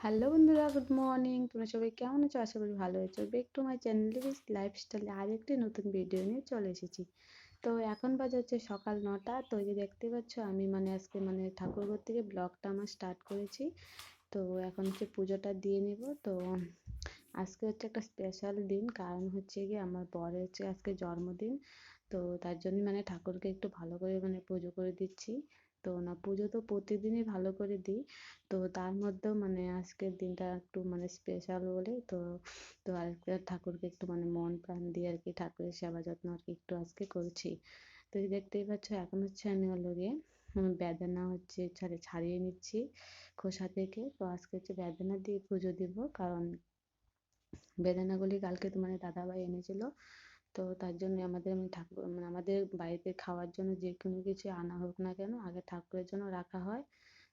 Hello বন্ধুরা, good morning. তোমরা সবাই কেমন আছো? আশা করি ভালো আছো। বেক টু মাই চ্যানেল লাইফস্টাইলে আর একটি নতুন ভিডিও নিয়ে চলে এসেছি। তো এখন বাজে হচ্ছে সকাল নটা। তো যে দেখতে পাচ্ছ, আমি মানে আজকে মানে ঠাকুরঘর থেকে ব্লগটা আমার স্টার্ট করেছি। তো এখন হচ্ছে পুজোটা দিয়ে নেব। তো আজকে হচ্ছে একটা স্পেশাল দিন। কারণ হচ্ছে গিয়ে আমার বরের হচ্ছে আজকে জন্মদিন। তো তার জন্য মানে ঠাকুরকে একটু ভালো করে মানে পুজো করে দিচ্ছি। তো না, পুজো তো প্রতিদিনই ভালো করে দিই। তো তার মধ্যেও মানে আজকের দিনটা একটু মানে স্পেশাল বলে, তো তো আজকে ঠাকুরকে একটু মানে মন প্রাণ দিয়ে আর কি ঠাকুরের সেবা যত্ন আর কি একটু আজকে করছি। তো দেখতেই পাচ্ছ, এখন হচ্ছে আমি হলো গিয়ে বেদানা হচ্ছে ছাড়ে, ছাড়িয়ে নিচ্ছি খোসা থেকে। তো আজকে হচ্ছে বেদানা দিয়ে পুজো দিব, কারণ বেদানাগুলি কালকে তোমার দাদাভাই এনেছিল। তো তার জন্য আমাদের ঠাকুর মানে আমাদের বাড়িতে খাওয়ার জন্য যে কোনো কিছু আনা হোক না কেন, আগে ঠাকুরের জন্য রাখা হয়।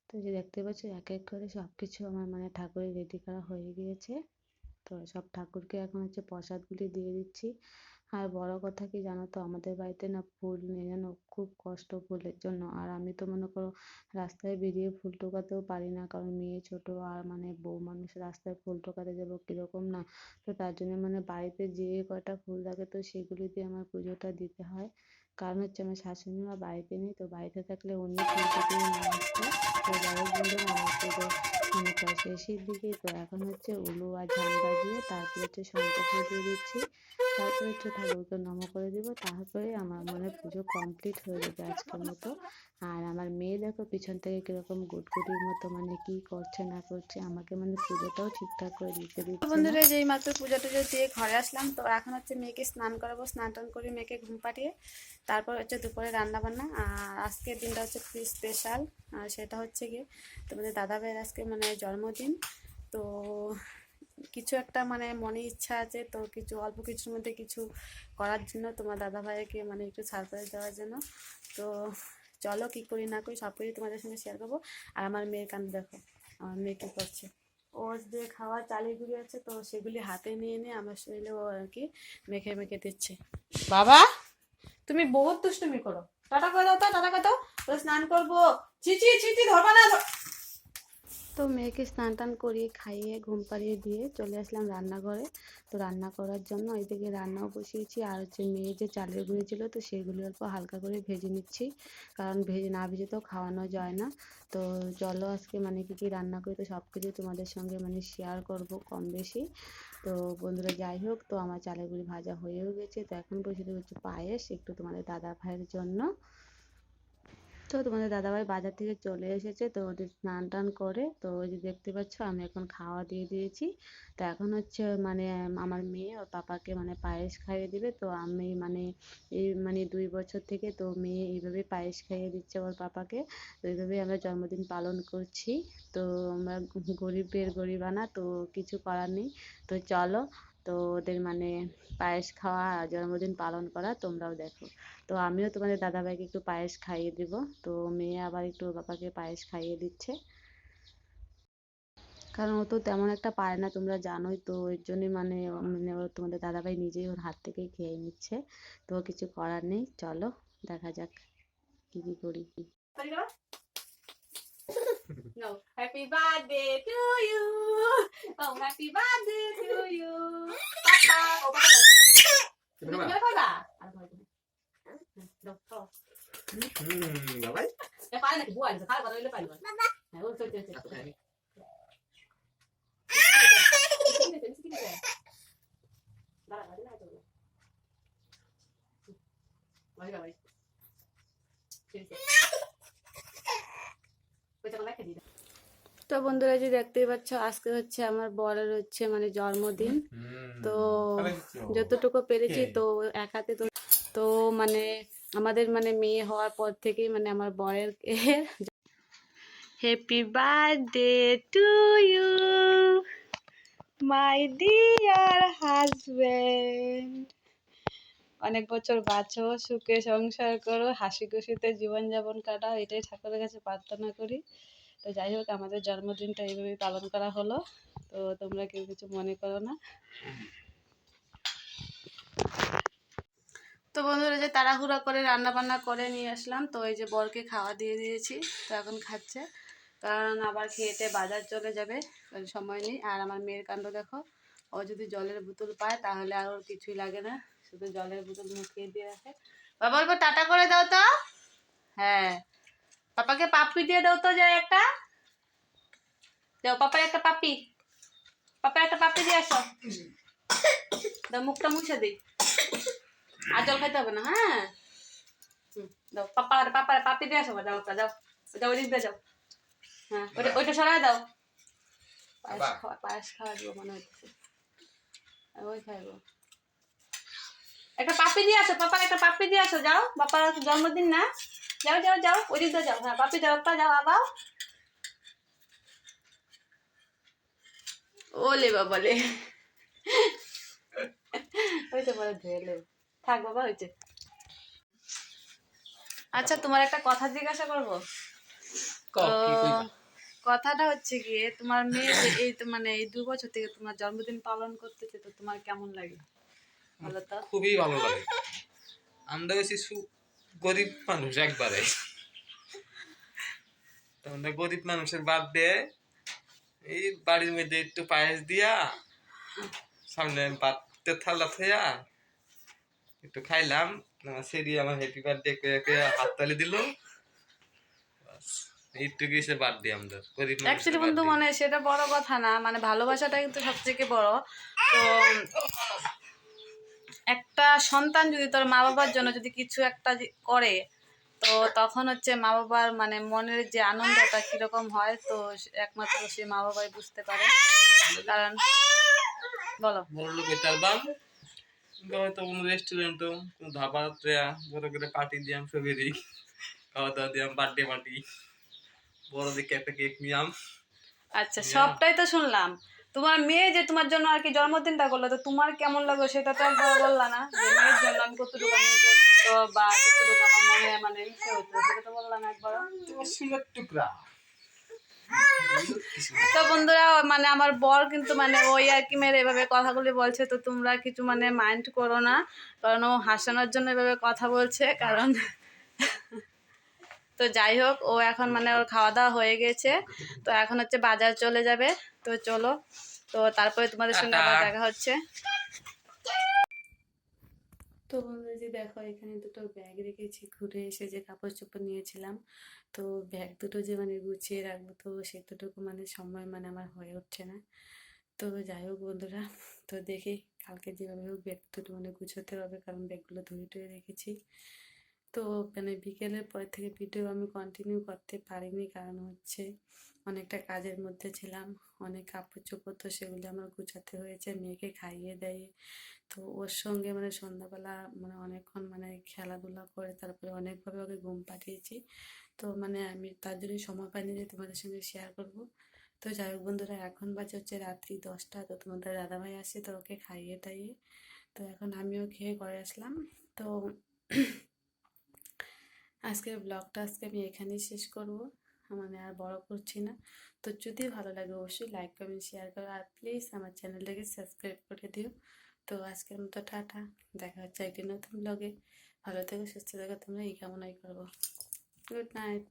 তো যে দেখতে পাচ্ছ, এক এক করে সব কিছু আমার মানে ঠাকুরের রেডি করা হয়ে গিয়েছে। তো সব ঠাকুরকে এখন হচ্ছে প্রসাদগুলি দিয়ে দিচ্ছি। আর বড় কথা কি জানো তো? আমাদের বাড়িতে না ফুল নিয়ে যেন খুব কষ্ট ফুলের জন্য। আর আমি তো মনে করো রাস্তায় বেরিয়ে ফুল টোকাতেও পারি না। কারণ মেয়ে ছোট আর মানে বউ মানুষ রাস্তায় ফুল টোকাতে যাব কীরকম না? তো তার জন্য মানে বাড়িতে যে কটা ফুল থাকে তো সেগুলি দিয়ে আমার পুজোটা দিতে হয়। কারণ হচ্ছে আমার শাশুড়ি মা বাড়িতে নেই তো বাড়িতে থাকলে অন্য ফুল থেকে নিয়ে আসতো। তো যাই বন্ধু আমার পুজো মানে শেষের দিকে। তো এখন হচ্ছে উলু আর ঝাম বাজিয়ে তারপর হচ্ছে ফুল দিয়ে দিচ্ছি। তারপরে হচ্ছে ঠাকুরকে নম করে দিব, তারপরে আমার মানে পুজো কমপ্লিট হয়ে যাবে আজকের মতো। আর আমার মেয়ে দেখো পিছন থেকে কীরকম গুটগুটির মতো মানে কি করছে না করছে, আমাকে মানে পুজোটাও ঠিকঠাক করে দিতে দিচ্ছে বন্ধুরা, যেই মাত্র পুজো টুজো দিয়ে ঘরে আসলাম, তো এখন হচ্ছে মেয়েকে স্নান করাবো, স্নান টান করে মেয়েকে ঘুম পাঠিয়ে তারপর হচ্ছে দুপুরে রান্না বান্না আর আজকের দিনটা হচ্ছে খুবই স্পেশাল আর সেটা হচ্ছে গিয়ে তোমাদের দাদা ভাইয়ের আজকে মানে জন্মদিন, তো কিছু একটা মানে মনে ইচ্ছা আছে, তো কিছু অল্প কিছুর মধ্যে কিছু করার জন্য তোমার দাদা ভাইকে মানে একটু সারপ্রাইজ দেওয়ার জন্য। তো চলো কি করি না করি সব কিছু তোমাদের সঙ্গে শেয়ার করব। আর আমার মেয়ের কান দেখো, আমার মেয়ে কী করছে। ওর যে খাওয়া চালিগুলি আছে, তো সেগুলি হাতে নিয়ে নিয়ে আমার শরীরে ও আর কি মেখে মেখে দিচ্ছে। বাবা! তুমি বহুত দুষ্টুমি করো। টাটা করে দাও তো, টাটা করে দাও। স্নান করব। চিচি চিচি ধরবা না তো মেয়েকে স্নান টান করিয়ে খাইয়ে ঘুম পাড়িয়ে দিয়ে চলে আসলাম রান্নাঘরে। তো রান্না করার জন্য এদিকে রান্নাও বসিয়েছি আর হচ্ছে মেয়ে যে চালের গুঁড়ি ছিল তো সেগুলি অল্প হালকা করে ভেজে নিচ্ছি। কারণ ভেজে না ভেজে তো খাওয়ানো যায় না। তো চলো আজকে মানে কী কী রান্না করি তো সব কিছু তোমাদের সঙ্গে মানে শেয়ার করব কম বেশি। তো বন্ধুরা যাই হোক, তো আমার চালের গুঁড়ি ভাজা হয়েও গেছে। তো এখন বসে হচ্ছে পায়েস একটু তোমাদের দাদা ভাইয়ের জন্য। তো তোমাদের দাদাভাই বাজার থেকে চলে এসেছে, তো ওদের স্নান টান করে, তো ওই যে দেখতে পাচ্ছ আমি এখন খাওয়া দিয়ে দিয়েছি। তো এখন হচ্ছে মানে আমার মেয়ে ওর পাপাকে মানে পায়েস খাইয়ে দিবে, তো আমি মানে এই মানে দুই বছর থেকে তো মেয়ে এইভাবে পায়েস খাইয়ে দিচ্ছে ওর পাপাকে। তো এইভাবেই আমরা জন্মদিন পালন করছি। তো আমরা গরিবের গরিবানা, তো কিছু করার নেই। তো চলো তো ওদের মানে পায়েস খাওয়া, জন্মদিন পালন করা তোমরাও দেখো। তো আমিও তোমাদের দাদাভাইকে একটু পায়েস খাইয়ে দিব। তো মেয়ে আবার একটু বাবাকে পায়েস খাইয়ে দিচ্ছে। কারণ ও তো তেমন একটা পারে না, তোমরা জানোই তো, এর জন্যই মানে মানে ও তোমাদের দাদাভাই নিজেই ওর হাত থেকে খেয়ে নিচ্ছে। তো কিছু করার নেই, চলো দেখা যাক কি কি করি। go? No. Happy birthday to you. Oh, happy birthday to you. Papa. Oh, Papa. Gimana, Mbak? Gimana, Pak? Hmm, bye-bye. Ya, paling lagi buah. Sekali, kalau lepas dua. Bye-bye. Nah, oh, tuh, tuh, tuh. Sini, sini, sini, sini. Barang, ada aja. তো বন্ধুরা যে দেখতেই পাচ্ছ আজকে হচ্ছে আমার বরের হচ্ছে মানে জন্মদিন. তো যতটুকু পেরেছি তো এক হাতে তো তো মানে আমাদের মানে মেয়ে হওয়ার পর থেকেই মানে আমার বরের happy birthday to you my dear husband অনেক বছর বাঁচো, সুখে সংসার করো হাসি খুশিতে জীবনযাপন কাটাও, এটাই ঠাকুরের কাছে প্রার্থনা করি। তো যাই হোক, আমাদের জন্মদিনটা এইভাবেই পালন করা হলো। তো তোমরা কেউ কিছু মনে করো না। তো বন্ধুরা যে তাড়াহুড়া করে রান্না বান্না করে নিয়ে আসলাম। তো এই যে বরকে খাওয়া দিয়ে দিয়েছি, তো এখন খাচ্ছে। কারণ আবার খেয়েতে বাজার চলে যাবে সময় নেই। আর আমার মেয়ের কাণ্ড দেখো, ও যদি জলের বোতল পায়, তাহলে আর ওর কিছুই লাগে না। শুধু জলের বোতল মুখিয়ে দিয়ে রাখে। বাবা বলব টাটা করে দাও তো। হ্যাঁ। পাপাকে পাপ্পি দিয়ে দাও তো যায় একটা। দাও পাপার একটা পাপ্পি। পাপার একটা পাপ্পি দিয়ে আসো। দাও মুখটা মুছে দিই আর জল খাইতে হবে না হ্যাঁ? দাও পাপার পাপার পাপ্পি দিয়ে আসো যাও যাও। যাও ওই দিক দিয়ে যাও। হ্যাঁ ওইটা ওইটা সরাই দাও। পায়েস খাওয়া পায়েস খাওয়া দিব মনে হচ্ছে। আর ওই খাইবো। একটা পাপ্পি দিয়ে আসো পাপার একটা পাপ্পি দিয়ে আসো যাও বাপার জন্মদিন না। যাও যাও যাও ওই দিক দিয়ে যাও। হ্যাঁ পাপ্পি যাও একটা যাও আবার ওলে বাবালে। ওই তো বলে ধুয়ে থাক বাবা হয়েছে আচ্ছা তোমার একটা কথা জিজ্ঞাসা করব? কথাটা হচ্ছে গিয়ে তোমার মেয়ে এই তো মানে এই দু বছর থেকে তোমার জন্মদিন পালন করতেছে তো তোমার কেমন লাগে? খুবই ভালো লাগে। আমরা হয়েছি গরিব মানুষ একবারে। তো আমরা গরিব মানুষের বার্থডে এই বাড়ির মধ্যে একটু পায়েস দিয়া সামনে বাড়তে থালা থইয়া একটু খাইলাম। আমার সেরি আমার হ্যাপি বার্থডে করে হাততালি দিল। বাস, এইটুকু এসে বার্থডে আমাদের। গরিব অ্যাকচুয়ালি বন্ধু। মানে সেটা বড় কথা না মানে ভালোবাসাটা কিন্তু সব থেকে বড়। তো একটা সন্তান যদি তোর মা বাবার জন্য যদি কিছু একটা করে তো তখন হচ্ছে মা বাবার মানে মনের যে আনন্দটা কীরকম হয় তো একমাত্র সে মা বাবাই বুঝতে পারে। কারণ বলো। লোক হয়তো কোনো রেস্টুরেন্টও কোনো ধাবা বড় করে পার্টি দিয়াম সবেরই খাওয়া দাওয়া দিয়াম বার্থডে পার্টি বড় দেখে একটা কেক নিয়াম। আচ্ছা সবটাই তো শুনলাম। তোমার মেয়ে যে তোমার জন্য আর কি জন্মদিনটা করল তো তোমার কেমন লাগল সেটা তো একবার বললা না। যে মেয়ের জন্য আমি কতটুকু আমি গর্বিত বা কতটুকু আমার মনে মানে ইচ্ছে হতো সেটা তো বললা না একবার। টুকরা। তো বন্ধুরা মানে আমার বর কিন্তু মানে ওই আর কি মেরে এভাবে কথাগুলি বলছে তো তোমরা কিছু মানে মাইন্ড করো না কারণ ও হাসানোর জন্য এভাবে কথা বলছে কারণ তো যাই হোক ও এখন মানে ওর খাওয়া দাওয়া হয়ে গেছে। তো এখন হচ্ছে বাজার চলে যাবে। তো চলো তো তারপরে তোমাদের সঙ্গে আবার দেখা হচ্ছে। তো বন্ধুরা যে দেখো এখানে দুটো ব্যাগ রেখেছি ঘুরে এসে যে কাপড় চোপড় নিয়েছিলাম। তো ব্যাগ দুটো যে মানে গুছিয়ে রাখব তো সেতটুকু মানে সময় মানে আমার হয়ে উঠছে না। তো যাই হোক বন্ধুরা তো দেখি কালকে যেভাবে হোক ব্যাগ দুটো মানে গুছোতে হবে কারণ ব্যাগগুলো ধুয়ে টুয়ে রেখেছি। তো মানে বিকেলের পর থেকে ভিডিও আমি কন্টিনিউ করতে পারিনি কারণ হচ্ছে অনেকটা কাজের মধ্যে ছিলাম। অনেক কাপড় চোপড় তো সেগুলো আমার গুছাতে হয়েছে, মেয়েকে খাইয়ে দেয়। তো ওর সঙ্গে মানে সন্ধ্যাবেলা মানে অনেকক্ষণ মানে খেলাধুলা করে তারপরে অনেকভাবে ওকে ঘুম পাঠিয়েছি তো মানে আমি তার জন্য সময় পাইনি যে তোমাদের সঙ্গে শেয়ার করব। তো যাই হোক বন্ধুরা, এখন বাজে হচ্ছে রাত্রি দশটা। তো তোমাদের দাদাভাই আসছে তো ওকে খাইয়ে টাইয়ে তো এখন আমিও খেয়ে ঘরে আসলাম। তো আজকের ব্লগটা আজকে আমি এখানেই শেষ করব। মানে আর বড় করছি না। তো যদি ভালো লাগে অবশ্যই লাইক কমেন্ট শেয়ার করো। আর প্লিজ আমার চ্যানেলটাকে সাবস্ক্রাইব করে দিও। তো আজকের মতো টাটা। দেখা হচ্ছে একটি নতুন ব্লগে ভালো থেকো, সুস্থ থেকো। তোমরা এই কামনাই করব। Good night